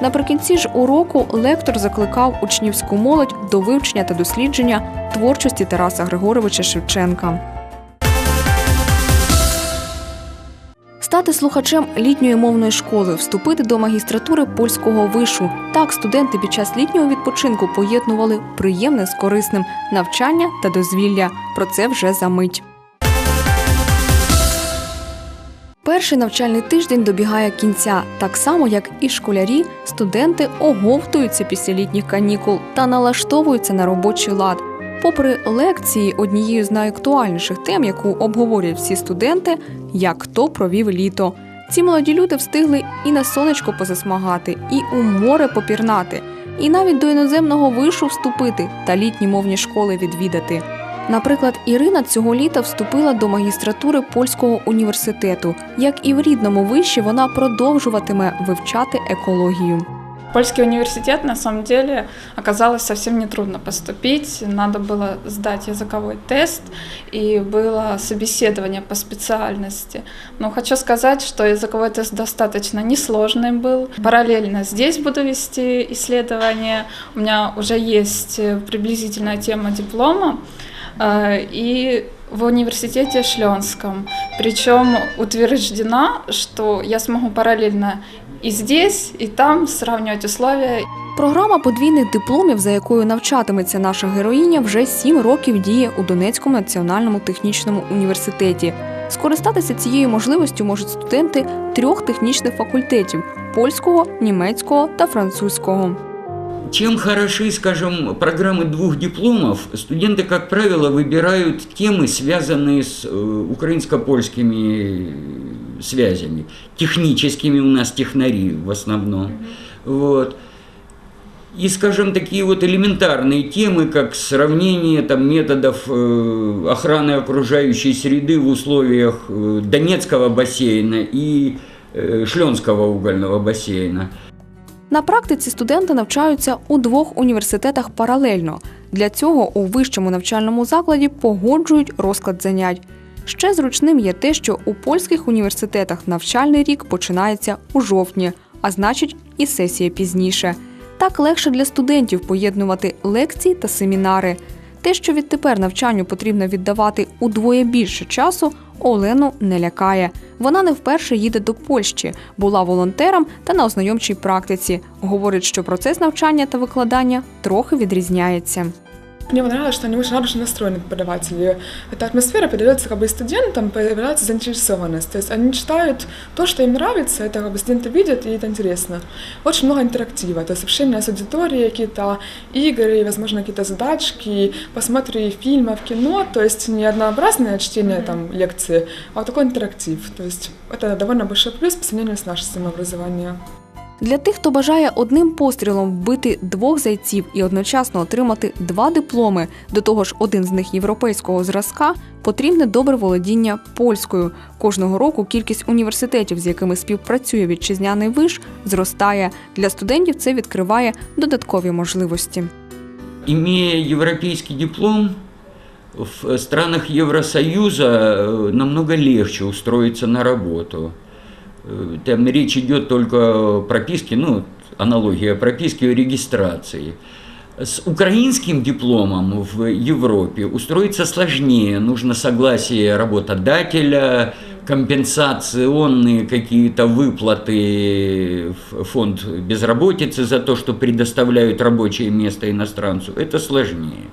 Наприкінці ж уроку лектор закликав учнівську молодь до вивчення та дослідження творчості Тараса Григоровича Шевченка. Стати слухачем літньої мовної школи, вступити до магістратури польського вишу. Так студенти під час літнього відпочинку поєднували приємне з корисним навчання та дозвілля. Про це вже за мить. Перший навчальний тиждень добігає кінця, так само як і школярі, студенти оговтуються після літніх канікул та налаштовуються на робочий лад. Попри лекції, однією з найактуальніших тем, яку обговорюють всі студенти, як хто провів літо. Ці молоді люди встигли і на сонечко позасмагати, і у море попірнати, і навіть до іноземного вишу вступити та літні мовні школи відвідати. Наприклад, Ірина цього літа вступила до магістратури польського університету. Як і в рідному виші, вона продовжуватиме вивчати екологію. В Польский университет на самом деле оказалось совсем нетрудно поступить. Надо было сдать языковой тест и было собеседование по специальности. Но хочу сказать, что языковой тест достаточно несложный был. Параллельно здесь буду вести исследование. У меня уже есть э, приблизительная тема диплома. Э, И в университете Шленском. Причем утверждена, что я смогу параллельно и здесь, и там сравнивать условия. Програма подвійних дипломів, за якою навчатиметься наша героїня, вже сім років діє у Донецькому національному технічному університеті. Скористатися цією можливістю можуть студенти трьох технічних факультетів польського, німецького та французького. Чем хороши, скажем, программы двух дипломов, студенты, как правило, выбирают темы, связанные с э, украинско-польскими связями. Техническими у нас технари в основном. Вот. И, скажем, такие вот элементарные темы, как сравнение там, методов э, охраны окружающей среды в условиях э, Донецкого бассейна и э, Шленского угольного бассейна. На практиці студенти навчаються у двох університетах паралельно. Для цього у вищому навчальному закладі погоджують розклад занять. Ще зручним є те, що у польських університетах навчальний рік починається у жовтні, а значить, і сесія пізніше. Так легше для студентів поєднувати лекції та семінари. Те, що відтепер навчанню потрібно віддавати удвоє більше часу, Олену не лякає. Вона не вперше їде до Польщі, була волонтером та на ознайомчій практиці. Говорить, що процес навчання та викладання трохи відрізняється. Мне понравилось, что они очень радужно настроены преподаватели. Эта атмосфера передается как бы студентам, появляется заинтересованность. То есть они читают то, что им нравится, это как бы студенты видят, и это интересно. Очень много интерактива, то есть общение с аудиторией, какие-то игры, возможно, какие-то задачки, посмотри фильмов, кино, то есть не однообразное чтение там лекции, а вот такой интерактив. То есть это довольно большой плюс по сравнению с нашим системой образования. Для тих, хто бажає одним пострілом вбити двох зайців і одночасно отримати два дипломи, до того ж один з них європейського зразка, потрібне добре володіння польською. Кожного року кількість університетів, з якими співпрацює вітчизняний виш, зростає. Для студентів це відкриває додаткові можливості. Имея европейский диплом, в странах Евросоюза э, намного легче устроиться на работу. Э, Там речь идет только о прописке, ну, аналогия прописки и регистрации. С украинским дипломом в Европе устроиться сложнее. Нужно согласие работодателя, компенсационные какие-то выплаты в фонд безработицы за то, что предоставляют рабочее место иностранцу. Это сложнее.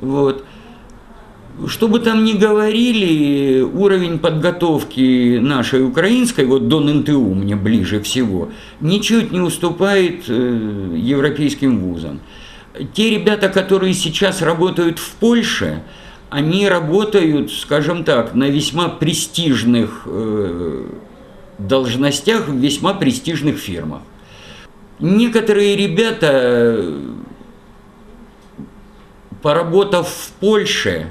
Вот. Что бы там ни говорили, уровень подготовки нашей украинской, вот до НТУ мне ближе всего, ничуть не уступает э, европейским вузам. Те ребята, которые сейчас работают в Польше, они работают, скажем так, на весьма престижных э, должностях в весьма престижных фирмах. Некоторые ребята, поработав в Польше,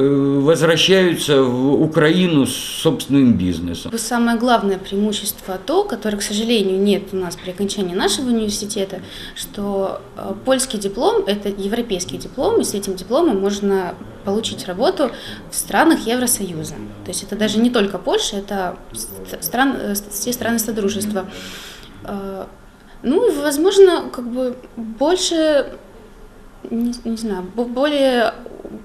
возвращаются в Украину с собственным бизнесом. Самое главное преимущество то, которое, к сожалению, нет у нас при окончании нашего университета, что э, польский диплом – это европейский диплом, и с этим дипломом можно получить работу в странах Евросоюза. То есть это даже не только Польша, это ст- стран, э, все страны Содружества. Э, Ну, возможно, как бы больше, не, не знаю, бо- более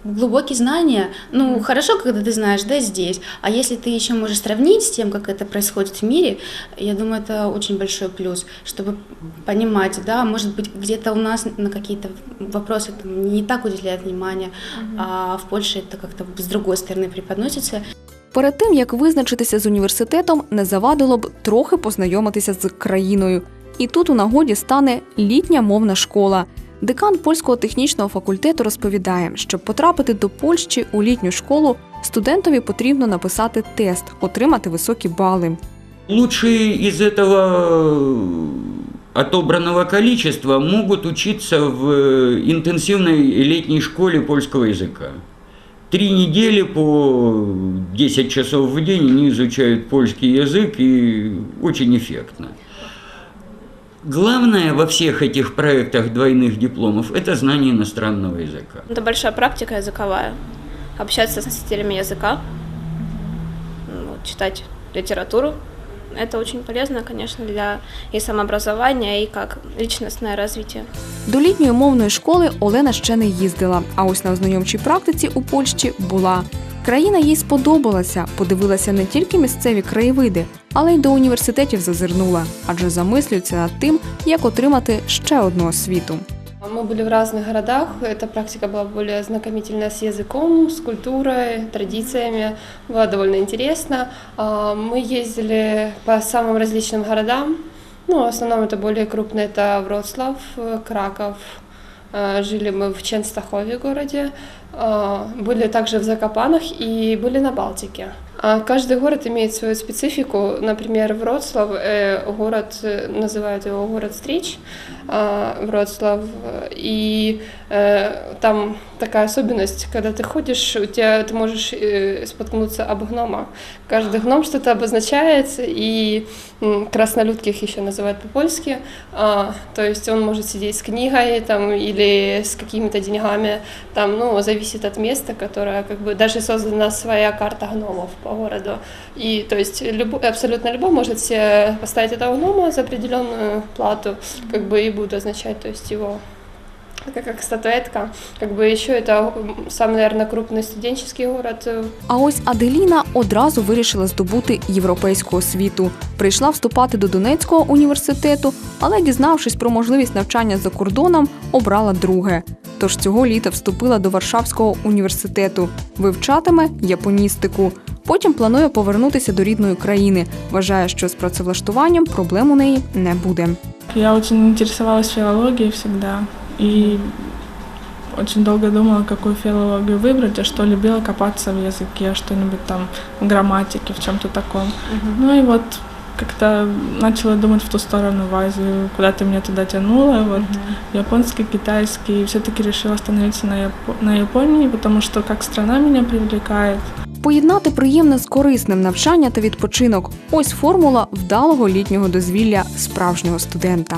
глубокие знания. Ну, хорошо, когда ты знаешь, да, здесь. А если ты еще можешь сравнить с тем, как это происходит в мире, я думаю, это очень большой плюс, чтобы понимать, да, может быть, где-то у нас на какие-то вопросы там, не так уделяют внимание, а в Польше это как-то с другой стороны преподносится. Перед тим як визначитися з університетом, не завадило б трохи познайомитися з країною. І тут у нагоді стане літня мовна школа. Декан польського технічного факультету розповідає, щоб потрапити до Польщі у літню школу, студентові потрібно написати тест, отримати високі бали. Лучшие из этого отобранного количества могут учиться в интенсивной летней школе польского языка. Три недели по 10 часов в день они изучают польский язык и очень эффектно. Главное во всех этих проектах двойных дипломов – это знание иностранного языка. Это большая практика языковая. Общаться с носителями языка, ну, вот, читать литературу. Это очень полезно, конечно, для и самообразования, и как личностное развитие. До літньої мовної школи Олена ще не їздила, а ось на ознайомчій практиці у Польщі була. Країна їй сподобалася, подивилася не тільки місцеві краєвиди, але й до університетів зазирнула, адже замислюється над тим, як отримати ще одну освіту. Мы были в разных городах. Эта практика была более знакомительная с языком, с культурой, традициями. Было довольно интересно. А, Мы ездили по самым различным городам. Ну, в основном это более крупные, это Вроцлав, э, Краков. А, Жили мы в Ченстахове городе, а, были также в Закопанах и были на Балтике. А Каждый город имеет свою специфику. Например, Вроцлав, э, город, э, называют его город встреч, а, Вроцлав, и э, там такая особенность, когда ты ходишь, у тебя ты можешь э, споткнуться об гнома. Каждый гном что-то обозначает, и м, краснолюдких еще называют по-польски. А, то есть он может сидеть с книгой там, или с какими-то деньгами, там, ну, зависит от места, которое как бы даже создана своя карта гномов по городу. И то есть любой, абсолютно любой может себе поставить этого гнома за определенную плату, как бы и будет означать, то есть его как, как статуэтка. Как бы еще это м, самый, наверное, крупный студенческий город э, А ось Аделіна одразу вирішила здобути європейську освіту. Прийшла вступати до Донецького університету, але, дізнавшись про можливість навчання за кордоном, обрала друге. Тож цього літа вступила до Варшавського університету, вивчатиме японістику. Потім планує повернутися до рідної країни. Вважає, що з працевлаштуванням проблем у неї не буде. Я очень интересовалась филологией всегда и очень долго думала, какую филологию выбрать, а что любила копаться в языке, что-нибудь там в грамматике, в чем-то таком. Ну и вот как-то начала думать в ту сторону, в Азию, куда-то меня туда тянуло, вот японский, китайский, все-таки решила остановиться на, Япо- на Японии, потому что как страна меня привлекает, Поєднати приємне з корисним навчання та відпочинок. Ось формула вдалого літнього дозвілля справжнього студента.